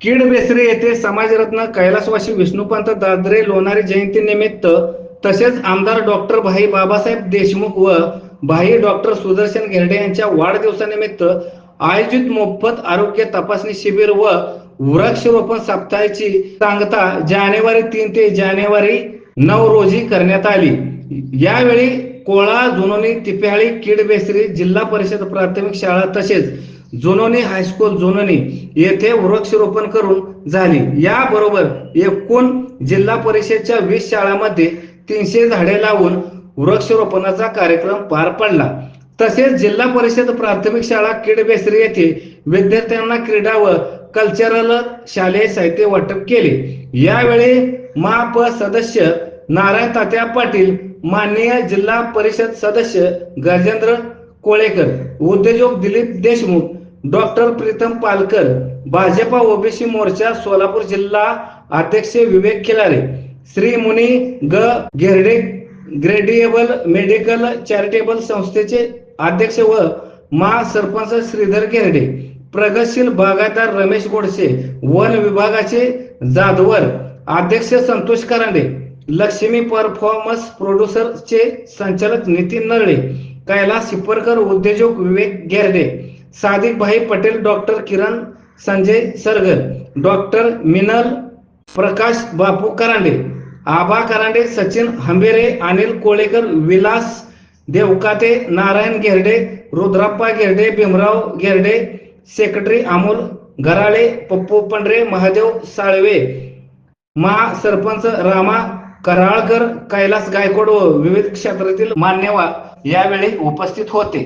कीड बेसरे येथे समाजरत्न कैलासवासी विष्णुपंत दादरे लोणारी जयंती निमित्त तसेच आमदार डॉक्टर भाई बाबासाहेब देशमुख व भाई डॉक्टर सुदर्शन घेरडे यांच्या वाढदिवसानिमित्त आयोजित मोफत आरोग्य तपासणी शिबिर व वृक्षरोपण सप्ताहाची सांगता जानेवारी तीन ते जानेवारी नऊ रोजी करण्यात आली. यावेळी कोळा जुनोनी तिप्याळी कीड बेसरी जिल्हा परिषद प्राथमिक शाळा तसेच जुनोनी हायस्कूल जुनोनी येथे वृक्षरोपण करून झाली. याबरोबर एकूण जिल्हा परिषदच्या वीस शाळांमध्ये तीनशे झाडे लावून वृक्षरोपणाचा कार्यक्रम पार पडला. तसेच जिल्हा परिषद प्राथमिक शाळा किडबेसरी येथे विद्यार्थ्यांना क्रीडा व कल्चरल शालेय साहित्य वाटप केले. यावेळी माप सदस्य नारायण तात्या पाटील माननीय जिल्हा परिषद सदस्य गजेंद्र कोळेकर उद्योजक दिलीप देशमुख डॉक्टर प्रीतम पालकर भाजपा ओबीसी मोर्चा सोलापूर जिल्हा अध्यक्ष विवेक खिलारे श्री मुनी ग. घेरडे ग्रेडिएबल मेडिकल चॅरिटेबल संस्थेचे अध्यक्ष व महासरपंच श्रीधर घेरडे प्रगतशील बागायतदार रमेश गोडसे वन विभागाचे जाधवर अध्यक्ष संतोष करांडे लक्ष्मी परफॉर्मन्स प्रोड्युसरचे संचालक नितीन नरळे कैलास सिपरकर उद्योजक Vivek Gherde Sadiq bhai Patel doctor Kiran Sanjay Sargar doctor Minal Prakash Bapu Karande Abha Karande Sachin Hambere Anil Kolekar Vilas Devkate Narayan Gherde Rudrappa Gherde Bhimrao Gherde secretary Amol Garale Pappu Pandhare Mahadev Salve महासरपंच Rama Karalkar Kailas Gaikwad व विविध क्षेत्रातील मान्यवर यावेळी उपस्थित होते.